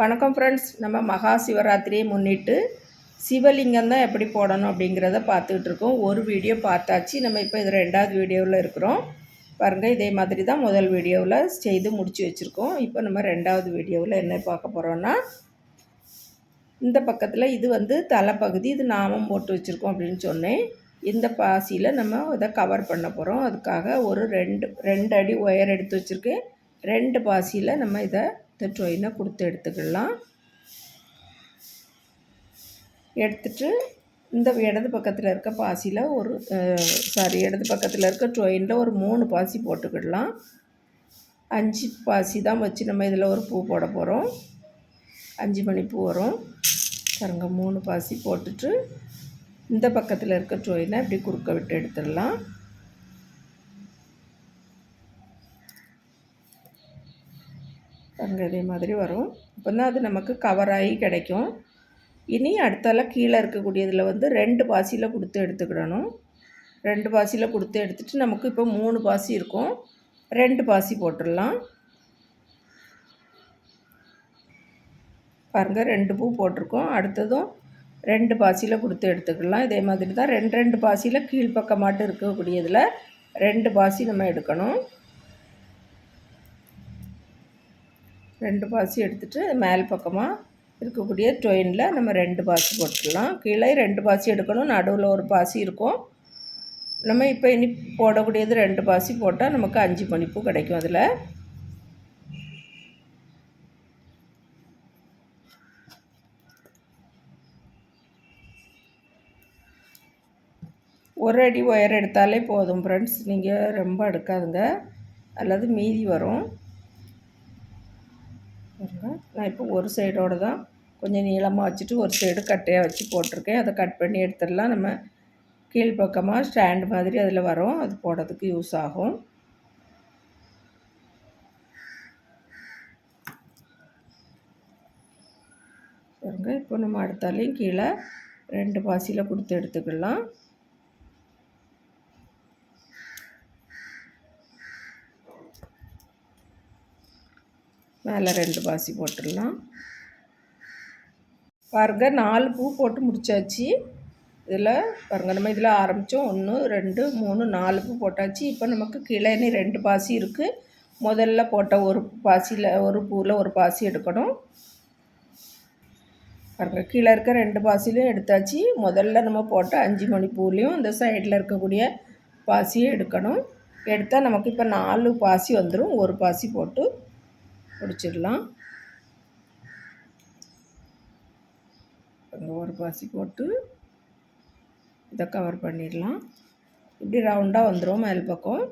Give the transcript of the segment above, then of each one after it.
வணக்கம் ஃப்ரெண்ட்ஸ் நம்ம மகா சிவராத்திரியை முன்னிட்டு சிவலிங்கம் தான் எப்படி போடணும் அப்படிங்கிறத பார்த்துக்கிட்டு இருக்கோம். ஒரு வீடியோ பார்த்தாச்சு. நம்ம இப்போ இது ரெண்டாவது வீடியோவில் இருக்கிறோம். பாருங்கள் இதே மாதிரி தான் முதல் வீடியோவில் செய்து முடித்து வச்சுருக்கோம். இப்போ நம்ம ரெண்டாவது வீடியோவில் என்ன பார்க்க போகிறோன்னா இந்த பக்கத்தில் இது வந்து தலைப்பகுதி இது நாமம் போட்டு வச்சுருக்கோம் அப்படின்னு சொன்னேன். இந்த பாசியில் நம்ம இதை கவர் பண்ண போகிறோம் அதுக்காக ஒரு ரெண்டு ரெண்டு அடி ஒயர் எடுத்து வச்சுருக்கேன். ரெண்டு பாசியில் நம்ம இதை இந்த ட்ரெயினை கொடுத்து எடுத்துக்கலாம். எடுத்துட்டு இந்த இடது பக்கத்தில் இருக்க பாசியில் ஒரு சாரி இடது பக்கத்தில் இருக்க ட்ரெயினில் ஒரு மூணு பாசி போட்டுக்கிடலாம். அஞ்சு பாசி தான் வச்சு நம்ம இதில் ஒரு பூ போட போகிறோம் அஞ்சு மணி பூ வரும். பாருங்க மூணு பாசி போட்டுட்டு இந்த பக்கத்தில் இருக்க ட்ரெயினை இப்படி குறுக்க விட்டு எடுத்துடலாம். பாருங்க இதே மாதிரி வரும். அப்போ தான் அது நமக்கு கவராகி கிடைக்கும். இனி அடுத்தால கீழே இருக்கக்கூடியதில் வந்து ரெண்டு பாசியில் கொடுத்து எடுத்துக்கிடணும். ரெண்டு பாசியில் கொடுத்து எடுத்துகிட்டு நமக்கு இப்போ மூணு பாசி இருக்கும். ரெண்டு பாசி போட்டுடலாம். பாருங்கள் ரெண்டு பூ போட்டிருக்கோம். அடுத்ததும் ரெண்டு பாசியில் கொடுத்து எடுத்துக்கலாம் இதே மாதிரி தான் ரெண்டு ரெண்டு பாசியில் கீழ்ப்பக்கமாட்டு இருக்கக்கூடியதில் ரெண்டு பாசி நம்ம எடுக்கணும். ரெண்டு பாசி எடுத்துகிட்டு மேல் பக்கமாக இருக்கக்கூடிய ட்ரெயினில் நம்ம ரெண்டு பாசி போட்டுடலாம் கீழே ரெண்டு பாசி எடுக்கணும் நடுவில் ஒரு பாசி இருக்கும். நம்ம இப்போ இனி போடக்கூடியது ரெண்டு பாசி போட்டால் நமக்கு அஞ்சு மணிப்பூ கிடைக்கும் அதில். ஒரு அடி ஒயர் எடுத்தாலே போதும் ஃப்ரெண்ட்ஸ் நீங்கள் ரொம்ப எடுக்காதுங்க. அல்லது மீதி வரும். நான் இப்போ ஒரு சைடோடு தான் கொஞ்சம் நீளமாக வச்சுட்டு ஒரு சைடு கட்டையாக வச்சு போட்டிருக்கேன். அதை கட் பண்ணி எடுத்துடலாம். நம்ம கீழ்ப்பக்கமாக ஸ்டாண்டு மாதிரி அதில் வரும். அது போடுறதுக்கு யூஸ் ஆகும். பாருங்க இப்போ நம்ம அடுத்தாலையும் கீழே ரெண்டு பாசியில் கொடுத்து எடுத்துக்கலாம். மேலே ரெண்டு பாசி போட்டுடலாம். பாருங்கள் நாலு பூ போட்டு முடித்தாச்சு இதில் பாருங்க நம்ம இதில் ஆரம்பித்தோம். ஒன்று ரெண்டு மூணு நாலு பூ போட்டாச்சு. இப்போ நமக்கு கிளைனி ரெண்டு பாசி இருக்குது முதல்ல போட்ட ஒரு பாசியில் ஒரு பூவில் ஒரு பாசி எடுக்கணும். பாருங்கள் கீழே இருக்க ரெண்டு பாசிலையும் எடுத்தாச்சு. முதல்ல நம்ம போட்ட அஞ்சு மணி பூலையும் இந்த சைடில் இருக்கக்கூடிய பாசியும் எடுக்கணும். எடுத்தால் நமக்கு இப்போ நாலு பாசி வந்துடும். ஒரு பாசி போட்டு பிடிச்சிடலாம் அங்கே ஒரு பாசி போட்டு இதை கவர் பண்ணிடலாம். இப்படி ரவுண்டாக வந்துடும் மேல் பக்கம்.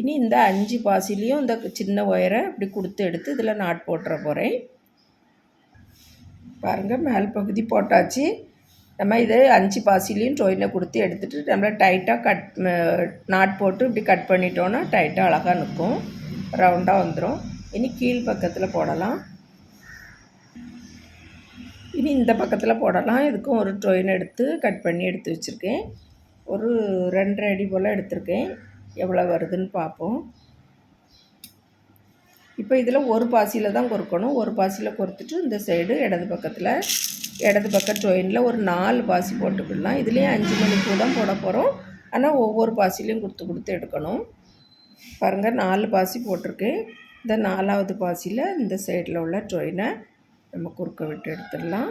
இனி இந்த அஞ்சு பாசிலையும் இந்த சின்ன ஒயரை இப்படி கொடுத்து எடுத்து இதில் நாட் போட்டுற போகிறேன் பாருங்கள் மேல் பகுதி போட்டாச்சு. நம்ம இது அஞ்சு பாசிலையும் ட்ரோயினை கொடுத்து எடுத்துகிட்டு நம்ம டைட்டாக கட் நாட் போட்டு இப்படி கட் பண்ணிட்டோன்னா டைட்டாக அழகாக நிற்கும். ரவுண்டாக வந்துடும் இனி கீழ் பக்கத்தில் போடலாம். இனி இந்த பக்கத்தில் போடலாம். இதுக்கும் ஒரு டொயின் எடுத்து கட் பண்ணி எடுத்து வச்சுருக்கேன். ஒரு ரெண்டரை அடி போல் எடுத்திருக்கேன். எவ்வளோ வருதுன்னு பார்ப்போம். இப்போ இதில் ஒரு பாசியில் தான் கொறுக்கணும் ஒரு பாசியில் கொறுத்துட்டு இந்த சைடு இடது பக்கத்தில் இடது பக்கம் டொயினில் ஒரு நாலு பாசி போட்டுக்கிடலாம் இதுலேயும் அஞ்சு மணிக்கு தான் போட போகிறோம் ஆனால் ஒவ்வொரு பாசிலையும் கொடுத்து கொடுத்து எடுக்கணும். பாருங்கள் நாலு பாசி போட்டிருக்கேன். இந்த நாலாவது பாசியில் இந்த சைடில் உள்ள ட்ரெயினை நம்ம குறுக்க விட்டு எடுத்துடலாம்.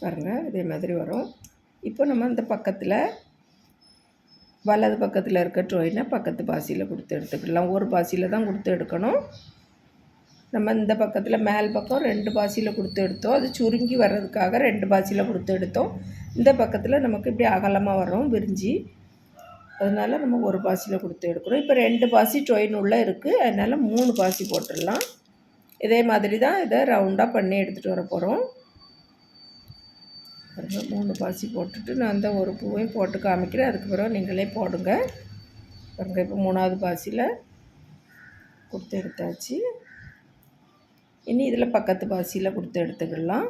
பாருங்கள் இதே மாதிரி வரும். இப்போ நம்ம இந்த பக்கத்தில் வலது பக்கத்தில் இருக்க ட்ரோயினை பக்கத்து பாசியில் கொடுத்து எடுத்துக்கலாம். ஒரு பாசியில் தான் கொடுத்து எடுக்கணும். நம்ம இந்த பக்கத்தில் மேல் பக்கம் ரெண்டு பாசியில் கொடுத்து எடுத்தோம். அது சுருங்கி வர்றதுக்காக ரெண்டு பாசியில் கொடுத்து எடுத்தோம். இந்த பக்கத்தில் நமக்கு இப்படி அகலமாக வரும் விரிஞ்சி. அதனால் நம்ம ஒரு பாசியில் கொடுத்து எடுக்கிறோம். இப்போ ரெண்டு பாசி டொயின் உள்ளே இருக்குது அதனால் மூணு பாசி போட்டுடலாம். இதே மாதிரி தான் இதை ரவுண்டாக பண்ணி எடுத்துகிட்டு வர போகிறோம் மூணு பாசி போட்டுட்டு நான் அந்த ஒரு பூவையும் போட்டு காமிக்கிறேன். அதுக்கு பிறகு நீங்களே போடுங்க. பாருங்க இப்போ மூணாவது பாசியில் கொடுத்து எடுத்தாச்சு. இனி இதில் பக்கத்து பாசியில் கொடுத்து எடுத்துக்கலாம்.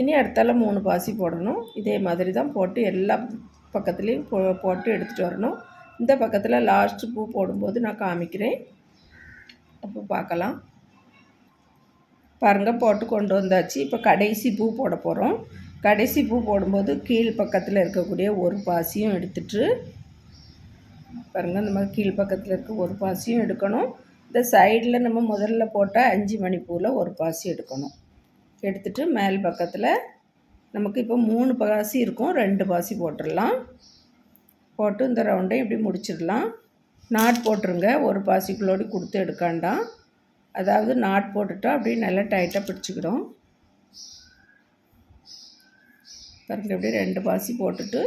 இனி அடுத்தால மூணு பாசி போடணும். இதே மாதிரி தான் போட்டு எல்லா பக்கத்துலேயும் போ போட்டு எடுத்துகிட்டு வரணும். இந்த பக்கத்தில் லாஸ்ட்டு பூ போடும்போது நான் காமிக்கிறேன். அப்போ பார்க்கலாம். பாருங்கள் போட்டு கொண்டு வந்தாச்சு. இப்போ கடைசி பூ போட போகிறோம் கடைசி பூ போடும்போது கீழ் பக்கத்தில் இருக்கக்கூடிய ஒரு பாசியும் எடுத்துட்டு பாருங்கள் இந்த மாதிரி கீழ் பக்கத்தில் இருக்க ஒரு பாசியும் எடுக்கணும். இந்த சைடில் நம்ம முதல்ல போட்டால் அஞ்சு மணி பூவில் ஒரு பாசி எடுக்கணும். எடுத்துட்டு மேல் பக்கத்தில் நமக்கு இப்போ மூணு பாசி இருக்கும். ரெண்டு பாசி போட்டுடலாம். போட்டு இந்த ரவுண்டையும் இப்படி முடிச்சிடலாம். நாட் போட்டுருங்க. ஒரு பாசிக்குள்ளோடி கொடுத்து எடுக்காண்டாம் அதாவது நாட் போட்டுட்டோம் அப்படியே நல்லா டைட்டாக பிடிச்சிக்கிடும். பாருங்க அப்படியே ரெண்டு பாசி போட்டுட்டு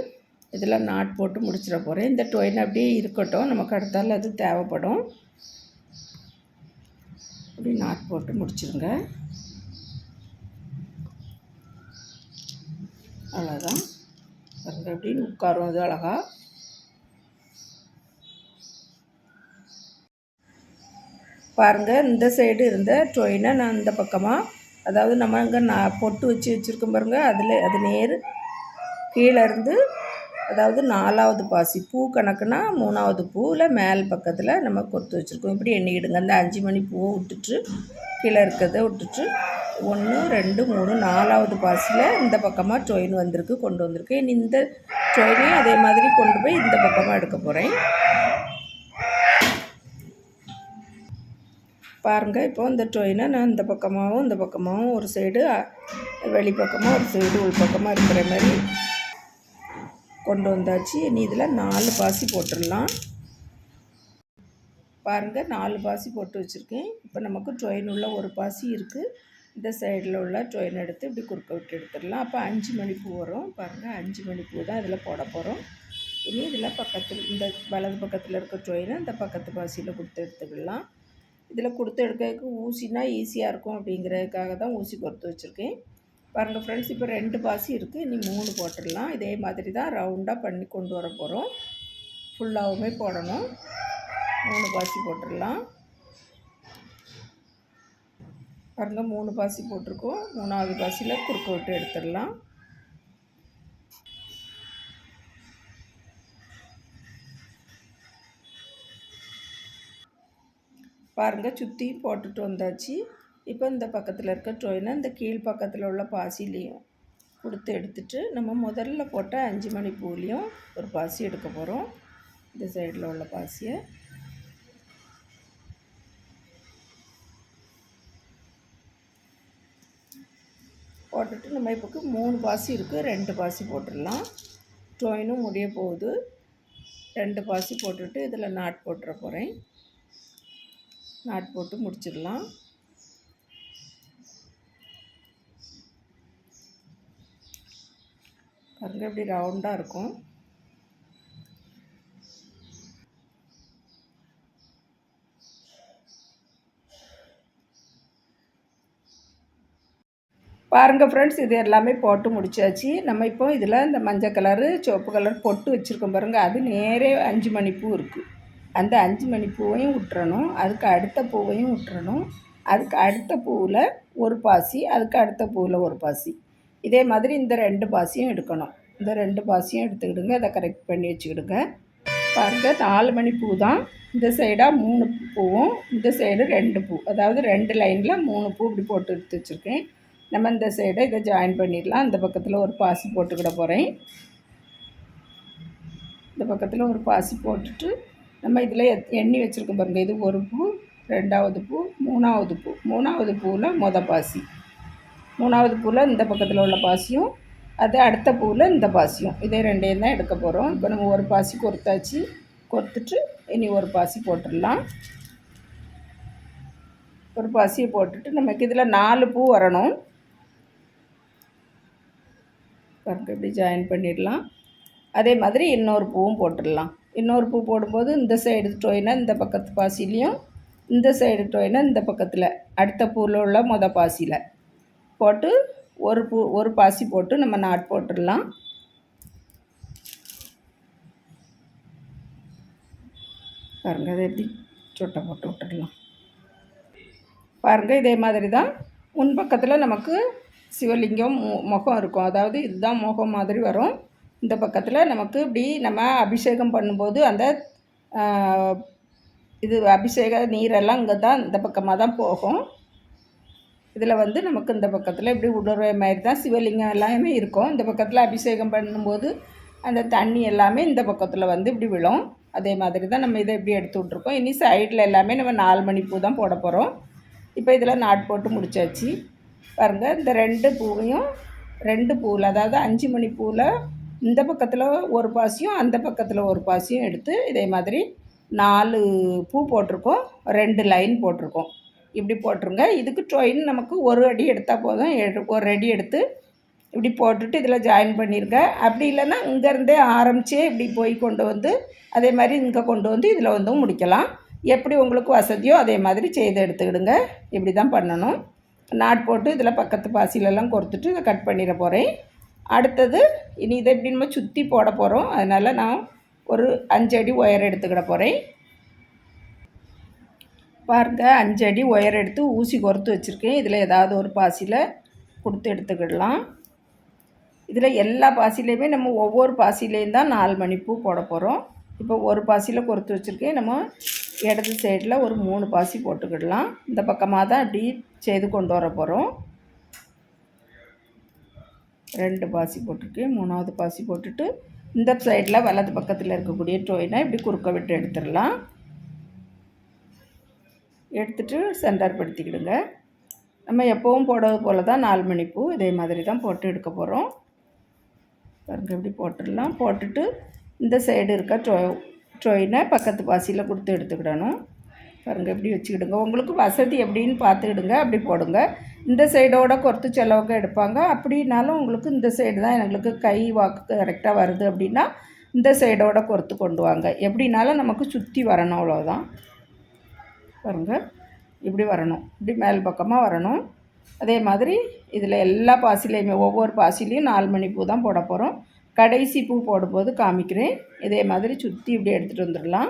இதில் நாட் போட்டு முடிச்சிட போகிறேன் இந்த டொயின் அப்படியே இருக்கட்டும். நமக்கு அடுத்தால அது தேவைப்படும். அப்படி நாட் போட்டு முடிச்சிருங்க. அவ்வளோதான் பாருங்க அப்படின்னு உட்காரும் அது அழகாக பாருங்கள் இந்த சைடு இருந்த ட்ரொயினை நான் இந்த பக்கமாக அதாவது நம்ம அங்கே நான் பொட்டு வச்சு வச்சுருக்கோம் பாருங்கள் அதில் அது நேர் கீழே இருந்து அதாவது நாலாவது பாசி பூ கணக்குனா மூணாவது பூவில் மேல் பக்கத்தில் நம்ம கொத்து வச்சுருக்கோம். இப்படி எண்ணிக்கிடுங்க. அந்த அஞ்சு மணி பூவை விட்டுட்டு கீழே இருக்கிறத விட்டுட்டு ஒன்று ரெண்டு மூணு நாலாவது பாசியில் இந்த பக்கமாக டொயின் வந்திருக்கு கொண்டு வந்திருக்கு. இந்த டொயினையும் அதே மாதிரி கொண்டு போய் இந்த பக்கமாக எடுக்க போகிறேன் பாருங்கள் இப்போ இந்த டொயினை நான் இந்த பக்கமாகவும் இந்த பக்கமாகவும் ஒரு சைடு வெளிப்பக்கமாக ஒரு சைடு உள் பக்கமாக இருக்கிற மாதிரி கொண்டு வந்தாச்சு. இனி இதில் நாலு பாசி போட்டுடலாம். பாருங்கள் நாலு பாசி போட்டு வச்சுருக்கேன். இப்போ நமக்கு ட்ரெயின் உள்ள ஒரு பாசி இருக்குது இந்த சைடில் உள்ள ட்ரெயின் எடுத்து இப்படி குறுக்க விட்டு எடுத்துடலாம். அப்போ அஞ்சு மணி பூ வரும். பாருங்கள் அஞ்சு மணி பூ தான் இதில் போட போகிறோம் இனி இதில் பக்கத்தில் இந்த வலது பக்கத்தில் இருக்க ட்ரெயினை இந்த பக்கத்து பாசியில் கொடுத்து எடுத்துக்கலாம். இதில் கொடுத்து எடுக்கிறதுக்கு ஊசினா ஈஸியாக இருக்கும் அப்படிங்கிறதுக்காக தான் ஊசி பொறுத்து வச்சுருக்கேன். பாருங்கள் ஃப்ரெண்ட்ஸ் இப்போ ரெண்டு பாசி இருக்குது இனி மூணு போட்டுடலாம். இதே மாதிரி தான் ரவுண்டாக பண்ணி கொண்டு வர போகிறோம் ஃபுல்லாகவுமே போடணும். மூணு பாசி போட்டுடலாம். பாருங்கள் மூணு பாசி போட்டிருக்கோம். மூணாவது பாசியில் குறுக்க விட்டு எடுத்துடலாம். பாருங்கள் சுற்றியும் போட்டுட்டு வந்தாச்சு. இப்போ இந்த பக்கத்தில் இருக்க ட்ரோயினை இந்த கீழ் பக்கத்தில் உள்ள பாசிலையும் கொடுத்து எடுத்துட்டு நம்ம முதல்ல போட்ட அஞ்சு மணி பூலையும் ஒரு பாசி எடுக்க போகிறோம் இந்த சைடில் உள்ள பாசியை. போட்டுட்டு நம்ம இப்போ மூணு பாசி இருக்குது ரெண்டு பாசி போட்டுடலாம். ட்ரோயினும் முடிய போகுது. ரெண்டு பாசி போட்டுட்டு இதில் நாட் போட்டுற போகிறேன் நாட் போட்டு முடிச்சிடலாம். பாருங்கள் இப்படி ரவுண்டாக இருக்கும். பாருங்கள் ஃப்ரெண்ட்ஸ் இது எல்லாமே போட்டு முடிச்சாச்சு. நம்ம இப்போ இதில் இந்த மஞ்சள் கலரு சிவப்பு கலர் பொட்டு வச்சுருக்கோம் பாருங்கள் அது நேரே அஞ்சு மணி பூ இருக்குது அந்த அஞ்சு மணி பூவையும் விட்டுறணும் அதுக்கு அடுத்த பூவையும் விட்டுறணும் அதுக்கு அடுத்த பூவில் ஒரு பாசி அதுக்கு அடுத்த பூவில் ஒரு பாசி. இதே மாதிரி இந்த ரெண்டு பாசியும் எடுக்கணும். இந்த ரெண்டு பாசியும் எடுத்துக்கிடுங்க. அதை கரெக்ட் பண்ணி வச்சுக்கிடுங்க. பாருங்கள் நாலு மணி பூ தான். இந்த சைடாக மூணு பூவும் இந்த சைடு ரெண்டு பூ. அதாவது ரெண்டு லைனில் மூணு பூ இப்படி போட்டு எடுத்து வச்சுருக்கேன். நம்ம இந்த சைடை இதை ஜாயின் பண்ணிடலாம். அந்த பக்கத்தில் ஒரு பாசி போட்டுக்கிட போகிறேன் இந்த பக்கத்தில் ஒரு பாசி போட்டுட்டு நம்ம இதில் எண்ணி வச்சுருக்கோம் பாருங்கள் இது ஒரு பூ ரெண்டாவது பூ மூணாவது பூ. மூணாவது பூவில் மொத பாசி. மூணாவது பூவில் இந்த பக்கத்தில் உள்ள பாசியும் அது அடுத்த பூவில் இந்த பாசியும். இதே ரெண்டையும் தான் எடுக்க போகிறோம் இப்போ நம்ம ஒரு பாசி கொறுத்தாச்சு கொறுத்துட்டு இனி ஒரு பாசி போட்டுடலாம். ஒரு பாசியை போட்டுட்டு நமக்கு இதில் நாலு பூ வரணும். பாருங்க இப்படி ஜாயின் பண்ணிடலாம். அதே மாதிரி இன்னொரு பூவும் போட்டுடலாம். இன்னொரு பூ போடும்போது இந்த சைடு டொயினை இந்த பக்கத்து பாசிலையும் இந்த சைடு டொயினை இந்த பக்கத்தில் அடுத்த பூவில் உள்ள மொதல் பாசியில். போட்டு ஒரு பூ ஒரு பாசி போட்டு நம்ம நாட் போட்டுடலாம். பாருங்கள் அதை எப்படி சொட்டை போட்டு விட்டுடலாம். பாருங்கள் இதே மாதிரி தான் முன் பக்கத்தில் நமக்கு சிவலிங்கம் மு- முகம் இருக்கும். அதாவது இதுதான் முகம் மாதிரி வரும். இந்த பக்கத்தில் நமக்கு இப்படி நம்ம அபிஷேகம் பண்ணும்போது அந்த இது அபிஷேக நீரெல்லாம் இங்கே தான் இந்த பக்கமாக தான் போகும். இதில் வந்து நமக்கு இந்த பக்கத்தில் இப்படி உடுற மாதிரி தான் சிவலிங்கம் எல்லாமே இருக்கும். இந்த பக்கத்தில் அபிஷேகம் பண்ணும்போது அந்த தண்ணி எல்லாமே இந்த பக்கத்தில் வந்து இப்படி விழும். அதே மாதிரி தான் நம்ம இதை இப்படி எடுத்து விட்ருக்கோம் இனி சைடில் எல்லாமே நம்ம நாலு மணி பூ தான் போட போகிறோம் இப்போ இதில் நாட் போட்டு முடிச்சாச்சு. பாருங்கள் இந்த ரெண்டு பூவையும் ரெண்டு பூவில் அதாவது அஞ்சு மணி பூவில் இந்த பக்கத்தில் ஒரு பாசியும் அந்த பக்கத்தில் ஒரு பாசியும் எடுத்து இதே மாதிரி நாலு பூ போட்டிருக்கோம். ரெண்டு லைன் போட்டிருக்கோம். இப்படி போட்டுருங்க. இதுக்கு டொயின் நமக்கு ஒரு அடி எடுத்தால் போதும். எடு- ஒரு அடி எடுத்து இப்படி போட்டுட்டு இதில் ஜாயின் பண்ணியிருங்க அப்படி இல்லைன்னா இங்கேருந்தே ஆரம்பித்தே இப்படி போய் கொண்டு வந்து அதே மாதிரி இங்கே கொண்டு வந்து இதில் வந்து முடிக்கலாம். எப்படி உங்களுக்கு வசதியோ அதே மாதிரி செய்து எடுத்துக்கிடுங்க. இப்படி தான் பண்ணணும். நாட் போட்டு இதில் பக்கத்து பாசிலெல்லாம் கொடுத்துட்டு இதை கட் பண்ணிட போகிறேன். அடுத்தது இனி இதை எப்படி நம்ம சுற்றி போட போகிறோம். அதனால் நான் ஒரு அஞ்சடி ஒயர் எடுத்துக்கிட போகிறேன். பாருங்க அஞ்சு அடி ஒயர் எடுத்து ஊசி கொறுத்து வச்சுருக்கேன். இதில் ஏதாவது ஒரு பாசியில் கொடுத்து எடுத்துக்கிடலாம். இதில் எல்லா பாசிலையுமே நம்ம ஒவ்வொரு பாசிலையும் தான் நாலு மணிப்பூ போட போகிறோம் இப்போ ஒரு பாசியில் கொடுத்து வச்சுருக்கேன். நம்ம இடது சைடில் ஒரு மூணு பாசி போட்டுக்கிடலாம். இந்த பக்கமாக தான் இப்படி செய்து கொண்டு வர போகிறோம் ரெண்டு பாசி போட்டிருக்கேன். மூணாவது பாசி போட்டுட்டு இந்த சைடில் வலது பக்கத்தில் இருக்கக்கூடிய டோயினை இப்படி குறுக்க விட்டு எடுத்துடலாம். எடுத்துகிட்டு சென்டர் படுத்திக்கிடுங்க. நம்ம எப்போவும் போடுறது போல் தான் நாலு மணிப்பூ இதே மாதிரி தான் போட்டு எடுக்க போகிறோம் பாருங்க இப்படி போட்டுடலாம். போட்டுட்டு இந்த சைடு இருக்க டொ டொயினை பக்கத்து பாசியில் கொடுத்து எடுத்துக்கிடணும். பாருங்கள் இப்படி வச்சுக்கிடுங்க. உங்களுக்கு வசதி எப்படின்னு பார்த்துக்கிடுங்க. அப்படி போடுங்க. இந்த சைடோட கொறுத்து செலவுக்கு எடுப்பாங்க. அப்படின்னாலும் உங்களுக்கு இந்த சைடு தான் எங்களுக்கு கை வாக்கு கரெக்டாக வருது அப்படின்னா இந்த சைடோட கொறுத்து கொண்டு வாங்க. எப்படின்னாலும் நமக்கு சுற்றி வரணும் அவ்வளோதான் பாருங்கள் இப்படி வரணும். இப்படி மேல் பக்கமாக வரணும். அதே மாதிரி இதில் எல்லா பாசிலையுமே ஒவ்வொரு பாசிலையும் நாலு மணி பூ தான் போட போகிறோம் கடைசி பூ போடும்போது காமிக்கிறேன். இதே மாதிரி சுற்றி இப்படி எடுத்துகிட்டு வந்துடலாம்.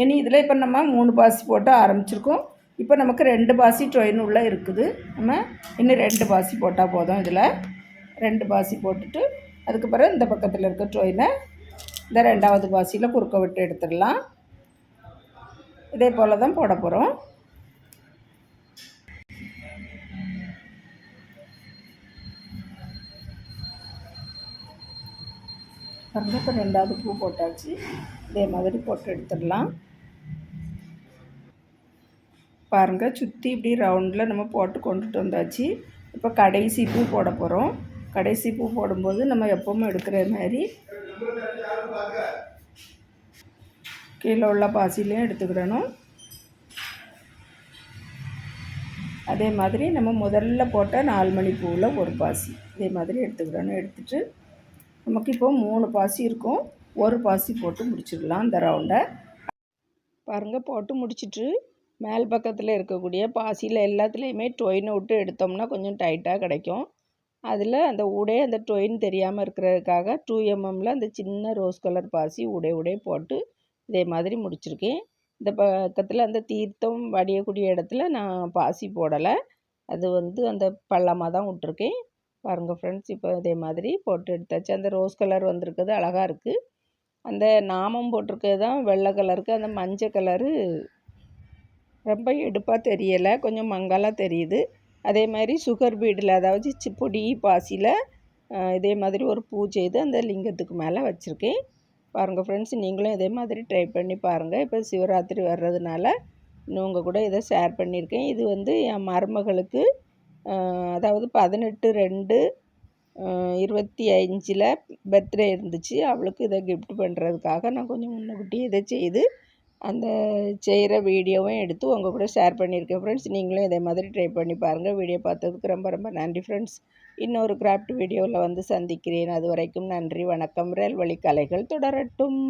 இனி இதில் இப்போ நம்ம மூணு பாசி போட்டு ஆரம்பிச்சிருக்கோம். இப்போ நமக்கு ரெண்டு பாசி ட்ரெயின் உள்ளே இருக்குது. நம்ம இன்னும் ரெண்டு பாசி போட்டால் போதும் இதில். ரெண்டு பாசி போட்டுட்டு அதுக்கு பிறகு இந்த பக்கத்தில் இருக்க ட்ரெயினை இந்த ரெண்டாவது பாசியில் குறுக்க விட்டு எடுத்துடலாம். இதே போல் தான் போட போகிறோம் பாருங்க இப்போ ரெண்டாவது பூ போட்டாச்சு. இதே மாதிரி போட்டு எடுத்துடலாம். பாருங்கள் சுற்றி இப்படி ரவுண்டில் நம்ம போட்டு கொண்டுட்டு வந்தாச்சு. இப்போ கடைசி பூ போட போகிறோம் கடைசி பூ போடும்போது நம்ம எப்பவும் எடுக்கிற மாதிரி கீழே உள்ள பாசிலையும் எடுத்துக்கிடணும். அதே மாதிரி நம்ம முதல்ல போட்ட நாலு மணி பூவில் ஒரு பாசி. இதே மாதிரி எடுத்துக்கிடணும். எடுத்துகிட்டு நமக்கு இப்போ மூணு பாசி இருக்கும். ஒரு பாசி போட்டு முடிச்சிடலாம் இந்த ரவுண்டை பாருங்கள் போட்டு முடிச்சிட்டு மேல் பக்கத்தில் இருக்கக்கூடிய பாசியில் எல்லாத்துலேயுமே டொயின் விட்டு எடுத்தோம்னா கொஞ்சம் டைட்டாக கிடைக்கும். அதில் அந்த உடே அந்த டொயின் தெரியாமல் இருக்கிறதுக்காக டூ எம்எம்மில் அந்த சின்ன ரோஸ் கலர் பாசி உடை உடை போட்டு இதே மாதிரி முடிச்சிருக்கேன். இந்த பக்கத்தில் அந்த தீர்த்தம் வடியக்கூடிய இடத்துல நான் பாசி போடலை. அது வந்து அந்த பள்ளமாக தான் விட்ருக்கேன் பாருங்கள் ஃப்ரெண்ட்ஸ் இப்போ இதே மாதிரி போட்டு எடுத்தாச்சு. அந்த ரோஸ் கலர் வந்திருக்குது அழகாக இருக்குது அந்த நாமம் போட்டிருக்கிறது தான் வெள்ளை கலருக்கு அந்த மஞ்சள் கலரு ரொம்ப எடுப்பாக தெரியலை கொஞ்சம் மங்கலாக தெரியுது. அதே மாதிரி சுகர் பீடில் அதாவது சி- பொடி பாசியில் இதே மாதிரி ஒரு பூ செய்து அந்த லிங்கத்துக்கு மேலே வச்சுருக்கேன். பாருங்கள் ஃப்ரெண்ட்ஸ் நீங்களும் இதே மாதிரி ட்ரை பண்ணி பாருங்கள் இப்போ சிவராத்திரி வர்றதுனால இன்னும் உங்கள் கூட இதை ஷேர் பண்ணியிருக்கேன். இது வந்து என் மருமகளுக்கு அதாவது பதினெட்டு ரெண்டு இருபத்தி அஞ்சில் பர்த்டே இருந்துச்சு. அவளுக்கு இதை கிஃப்ட் பண்ணுறதுக்காக நான் கொஞ்சம் முன்னக்கூட்டி இதை செய்து அந்த செய்கிற வீடியோவும் எடுத்து உங்கள் கூட ஷேர் பண்ணியிருக்கேன் ஃப்ரெண்ட்ஸ் நீங்களும் இதே மாதிரி ட்ரை பண்ணி பாருங்கள் வீடியோ பார்த்ததுக்கு ரொம்ப ரொம்ப நன்றி ஃப்ரெண்ட்ஸ் இன்னொரு கிராஃப்ட் வீடியோவில் வந்து சந்திக்கிறேன். அது வரைக்கும் நன்றி வணக்கம். ரேல் வழி கலைகள் தொடரட்டும்.